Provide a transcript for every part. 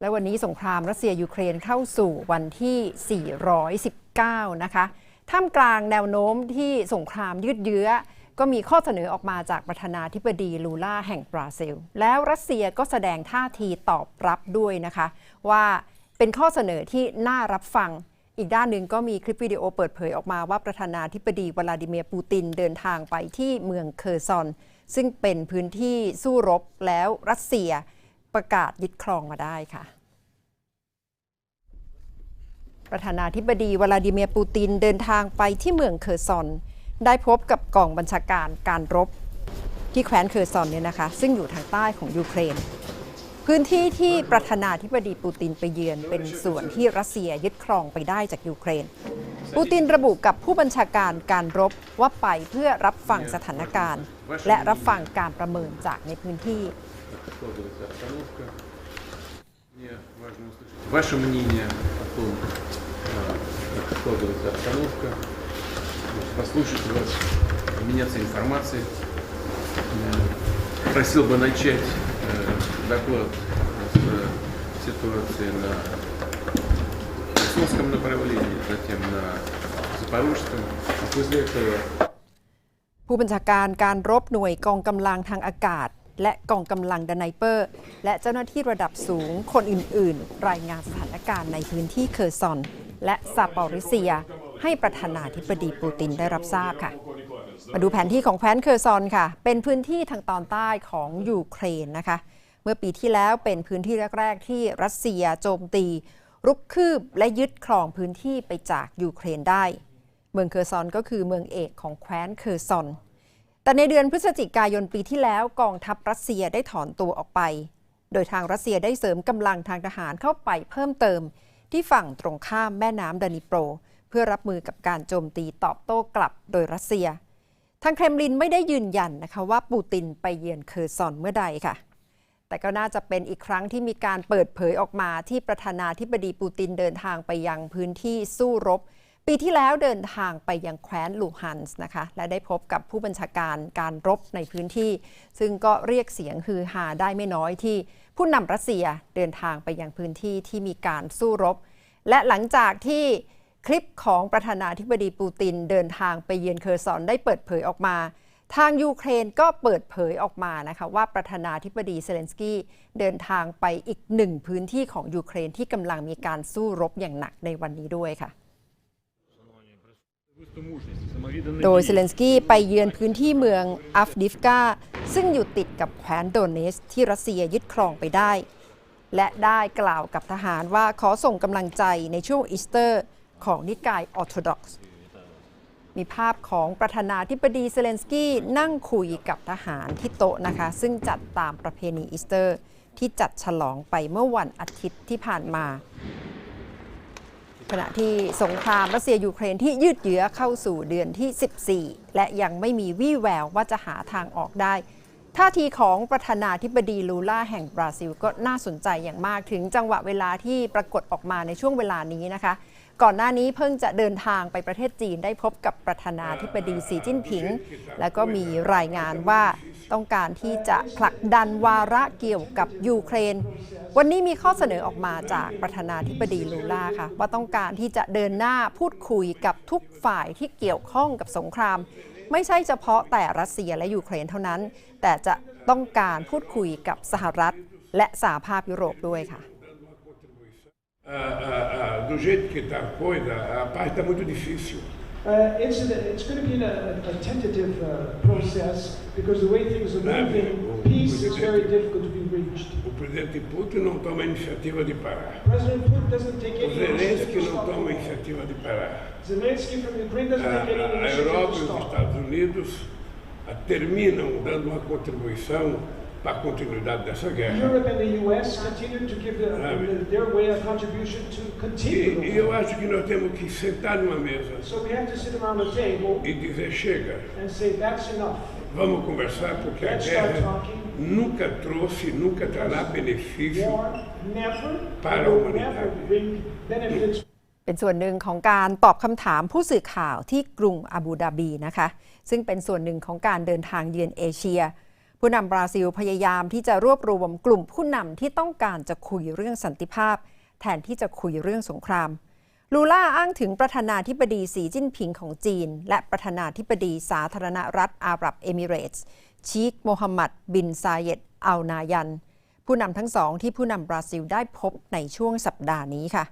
และวันนี้สงครามรัสเซียยูเครนเข้าสู่วันที่ 419 นะคะ ท่ามกลางแนวโน้มที่สงครามยืดเยื้อ ก็มีข้อเสนอออกมาจากประธานาธิบดีลูล่าแห่งบราซิล แล้วรัสเซียก็แสดงท่าทีตอบรับด้วยนะคะ ว่าเป็นข้อเสนอที่น่ารับฟัง อีกด้านหนึ่งก็มีคลิปวิดีโอเปิดเผยออกมาว่าประธานาธิบดีวลาดิเมียร์ปูตินเดินทางไปที่เมืองเคอร์ซอน ซึ่งเป็นพื้นที่สู้รบแล้วรัสเซีย ประกาศยึดครองมาได้ค่ะ ประธานาธิบดีวลาดิเมียร์ปูตินเดินทางไปที่เมืองเคอร์ซอน ได้พบกับกองบัญชาการการรบที่แคว้นเคอร์ซอนเนี่ยนะคะ ซึ่งอยู่ทางใต้ของยูเครน พื้นที่ที่ประธานาธิบดีปูตินไปเยือนเป็นส่วนที่รัสเซียยึดครองไปได้จากยูเครน ปูตินระบุกับผู้บัญชาการการรบว่าไปเพื่อรับฟังสถานการณ์ และรับฟังการประเมินจากในพื้นที่ складывается обстановка. Мне важно услышать ваше мнение о том, а, как складывается обстановка, Вот, послушать вас, обменяться информацией. Э, Просил бы начать э, доклад с э, ситуации на Херсонском направлении, затем на Запорожском, а после этого ผู้บัญชาการการรบหน่วยกองกำลังทางอากาศ และกองกำลังดนายเปอร์ และเจ้าหน้าที่ระดับสูงคนอื่น ๆ รายงานสถานการณ์ในพื้นที่เคอร์ซอน และซาปอริเซีย ให้ประธานาธิบดีปูตินได้รับทราบค่ะ มาดูแผนที่ของแคว้นเคอร์ซอนค่ะ เป็นพื้นที่ทางตอนใต้ของยูเครนนะคะ เมื่อปีที่แล้วเป็นพื้นที่แรก ๆ ที่รัสเซียโจมตี รุกคืบและยึดครองพื้นที่ไปจากยูเครนได้ เมืองเคอร์ซอนก็คือเมืองเอกของแคว้นเคอร์ซอน แต่ในเดือนพฤศจิกายนปีที่แล้วกองทัพรัสเซียได้ถอนตัวออกไป โดยทางรัสเซียได้เสริมกำลังทางทหารเข้าไปเพิ่มเติม ที่ฝั่งตรงข้ามแม่น้ำดานิโปร เพื่อรับมือกับการโจมตีตอบโต้กลับโดยรัสเซีย ทางเครมลินไม่ได้ยืนยันนะคะว่าปูตินไปเยือนเคอร์ซอนเมื่อใดค่ะ แต่ก็น่าจะเป็นอีกครั้งที่มีการเปิดเผยออกมาที่ประธานาธิบดีปูตินเดินทางไปยังพื้นที่สู้รบ ปีที่แล้วเดินทางไปยังแคว้นลูฮันส์นะคะ และได้พบกับผู้บัญชาการการรบในพื้นที่ ซึ่งก็เรียกเสียงฮือฮาได้ไม่น้อยที่ผู้นำรัสเซียเดินทางไปยังพื้นที่ที่มีการสู้รบ และหลังจากที่คลิปของประธานาธิบดีปูตินเดินทางไปเยือนเคอร์ซอนได้เปิดเผยออกมา ทางยูเครนก็เปิดเผยออกมานะคะว่าประธานาธิบดีเซเลนสกี้เดินทางไปอีกหนึ่งพื้นที่ของยูเครนที่กำลังมีการสู้รบอย่างหนักในวันนี้ด้วยค่ะ โดยเซเลนสกี้ไปเยือนพื้นที่เมืองอัฟดิฟกาซึ่งอยู่ติดกับแคว้นโดเนสที่รัสเซียยึดครองไปได้ และได้กล่าวกับทหารว่าขอส่งกำลังใจในช่วงอีสเตอร์ของนิกายออร์โธดอกซ์มีภาพของประธานาธิบดีเซเลนสกี้นั่งคุยกับทหารที่โต๊ะนะคะ ซึ่งจัดตามประเพณีอีสเตอร์ ที่จัดฉลองไปเมื่อวันอาทิตย์ที่ผ่านมา ขณะที่สงครามรัสเซียยูเครนที่ยืดเยื้อเข้าสู่เดือนที่ 14 และยังไม่มีวี่แววว่าจะหาทางออกได้ ท่าทีของประธานาธิบดีลูล่าแห่งบราซิลก็น่าสนใจอย่างมากถึงจังหวะเวลาที่ปรากฏออกมาในช่วงเวลานี้นะคะ ก่อนหน้านี้เพิ่งจะเดินทางไปประเทศจีนได้พบกับประธานาธิบดีสีจิ้นผิง แล้วก็มีรายงานว่า ต้องการที่จะผลักดันวาระเกี่ยวกับยูเครน วันนี้มีข้อเสนอออกมาจากประธานาธิบดีลูล่าค่ะ ว่าต้องการที่จะเดินหน้าพูดคุยกับทุกฝ่ายที่เกี่ยวข้องกับสงคราม ไม่ใช่เฉพาะแต่รัสเซียและยูเครนเท่านั้น แต่จะต้องการพูดคุยกับสหรัฐ และสหภาพยุโรปด้วยค่ะ do jeito que está a coisa, a paz está muito difícil. Uh, it's, it's going to be a, a tentative uh, process because the way things are moving, peace is very difficult to be reached. O presidente Putin não toma a iniciativa de parar. President Putin doesn't take any initiative Zelensky não toma a iniciativa de parar. Zelensky from Ukraine doesn't A, take any a- a initiative Europa e os. Estados Unidos terminam dando uma contribuição para a continuidade dessa guerra. Europe and the U.S. continue to give the, the, their way a contribution to continue E, e the eu war. acho que nós temos que sentar numa mesa So we have to sit around the table e dizer: chega, and say that's enough. vamos conversar, porque a Let's start guerra talking. nunca trouxe, nunca trará benefício War never Para a will humanidade. never bring benefits เป็นส่วนหนึ่งของการตอบคำถามผู้สื่อข่าวที่กรุงอาบูดาบีนะคะ ซึ่งเป็นส่วนหนึ่งของการเดินทางเยือนเอเชีย ผู้นำบราซิลพยายามที่จะรวบรวมกลุ่มผู้นำที่ต้องการจะคุยเรื่องสันติภาพ แทนที่จะคุยเรื่องสงคราม ลูล่าอ้างถึงประธานาธิบดีสีจิ้นผิงของจีน และประธานาธิบดีสาธารณรัฐอาหรับเอมิเรตส์ชีคโมฮัมหมัด บินซาเยดอัลนายัน ผู้นำทั้งสองที่ผู้นำบราซิลได้พบในช่วงสัปดาห์นี้ค่ะ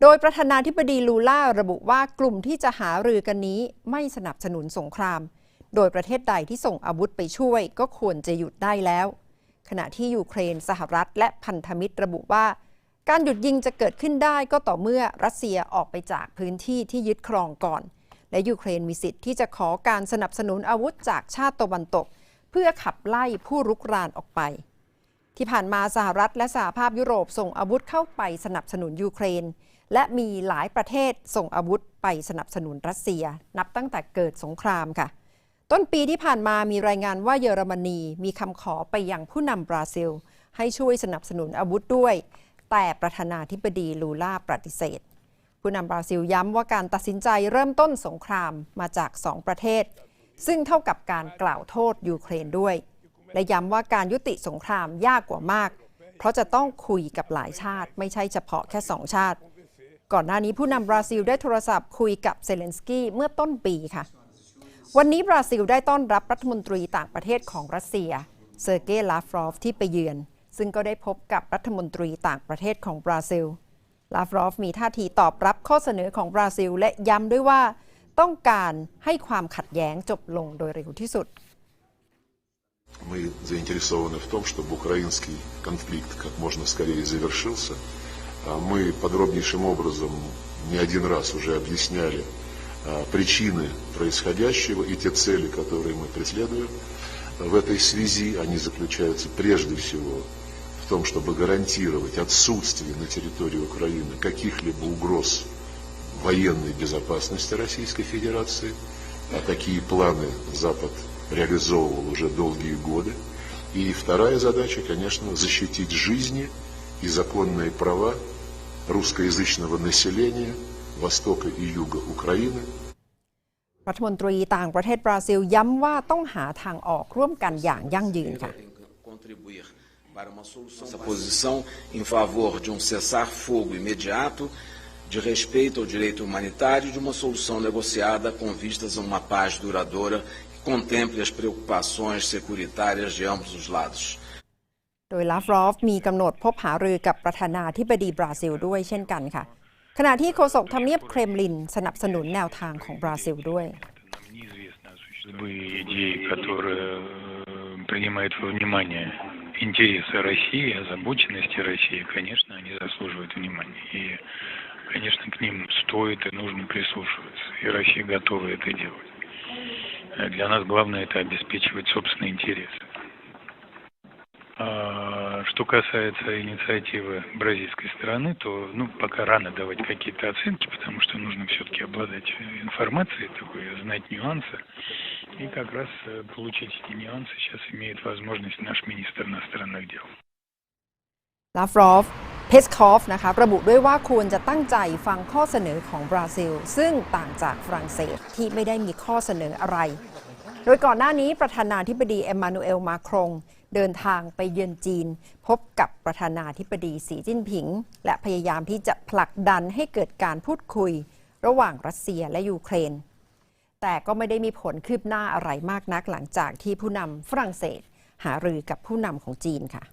โดยประธานาธิบดีลูล่าระบุว่ากลุ่มที่จะหารือกันนี้ไม่สนับสนุนสงคราม โดยประเทศใดที่ส่งอาวุธไปช่วย ก็ควรจะหยุดได้แล้ว ขณะที่ยูเครนสหรัฐ และพันธมิตรระบุว่า การหยุดยิงจะเกิดขึ้นได้ก็ต่อเมื่อรัสเซียออกไปจากพื้นที่ที่ยึดครองก่อน และยูเครนมีสิทธิ์ที่จะขอการสนับสนุนอาวุธจากชาติตะวันตก เพื่อขับไล่ผู้รุกรานออกไปที่ผ่านมาสหรัฐและสหภาพยุโรปส่งอาวุธเข้าไปสนับสนุนยูเครน และมีหลายประเทศส่งอาวุธไปสนับสนุนรัสเซีย นับตั้งแต่เกิดสงครามค่ะ ต้นปีที่ผ่านมามีรายงานว่าเยอรมนีมีคำขอไปยังผู้นำบราซิล ให้ช่วยสนับสนุนอาวุธด้วย แต่ประธานาธิบดีลูล่าปฏิเสธ ผู้นำบราซิลย้ำว่าการตัดสินใจเริ่มต้นสงครามมาจากสองประเทศ ซึ่งเท่ากับการกล่าวโทษยูเครนด้วย และย้ำว่าการยุติสงครามยากกว่ามาก เพราะจะต้องคุยกับหลายชาติ ไม่ใช่เฉพาะแค่สองชาติ ก่อนหน้านี้ผู้นำบราซิลได้โทรศัพท์คุยกับเซเลนสกี้เมื่อต้นปีค่ะ วันนี้บราซิลได้ต้อนรับรัฐมนตรีต่างประเทศของรัสเซียเซอร์เกย์ลาฟรอฟที่ไปเยือน ซึ่งก็ได้พบกับรัฐมนตรีต่างประเทศของบราซิล ลาฟรอฟมีท่าทีตอบรับข้อเสนอของบราซิล และย้ำด้วยว่าต้องการให้ความขัดแย้งจบลงโดยเร็วที่สุด Мы заинтересованы в том, чтобы украинский конфликт как можно скорее завершился. А Мы подробнейшим образом не один раз уже объясняли а, причины происходящего и те цели, которые мы преследуем. В этой связи они заключаются прежде всего в том, чтобы гарантировать отсутствие на территории Украины каких-либо угроз военной безопасности Российской Федерации. А такие планы Запад реализовывал уже долгие годы. И вторая задача, конечно, защитить жизни и законные права русскоязычного населения Востока и Юга Украины, รัฐมนตรีต่างประเทศบราซิลย้ำว่าต้องหาทางออกร่วมกันอย่างยั่งยืนค่ะ contribuir para uma solução. Essa posição em favor de um cessar-fogo imediato, de respeito ao direito humanitário e de uma solução negociada com vistas a uma paz duradoura que contemple as preocupações securitárias de ambos os lados. โดยลาฟรอฟมีกำหนดพบหารือกับประธานาธิบดีบราซิลด้วยเช่นกันค่ะ ขณะที่โฆษกทำเนียบเครมลินสนับสนุนแนวทางของบราซิลด้วย Нам неизвестно любые идеи, которые э, принимают во внимание интересы России, озабоченности России, конечно, они заслуживают внимания. И, конечно, к ним стоит и нужно прислушиваться. И Россия готова это делать. Э, Для нас главное это обеспечивать собственные интересы. А Что касается инициативы бразильской стороны, то ну, пока рано давать какие-то оценки, потому что нужно все-таки обладать э, информацией, такой, знать нюансы. И как раз э, получить эти нюансы сейчас имеет возможность наш министр иностранных дел. ลาฟรอฟ เพสคอฟนะคะระบุด้วยว่าควรจะตั้งใจฟังข้อเสนอของบราซิล ซึ่งต่างจากฝรั่งเศสที่ไม่ได้มีข้อเสนออะไร โดยก่อนหน้านี้ประธานาธิบดีเอ็มมานูเอลมาครง เดินทางไปเยือนจีน พบกับประธานาธิบดีสีจิ้นผิง และพยายามที่จะผลักดันให้เกิดการพูดคุย ระหว่างรัสเซียและยูเครน แต่ก็ไม่ได้มีผลคืบหน้าอะไรมากนักหลังจากที่ผู้นำฝรั่งเศส หารือกับผู้นำของจีนค่ะ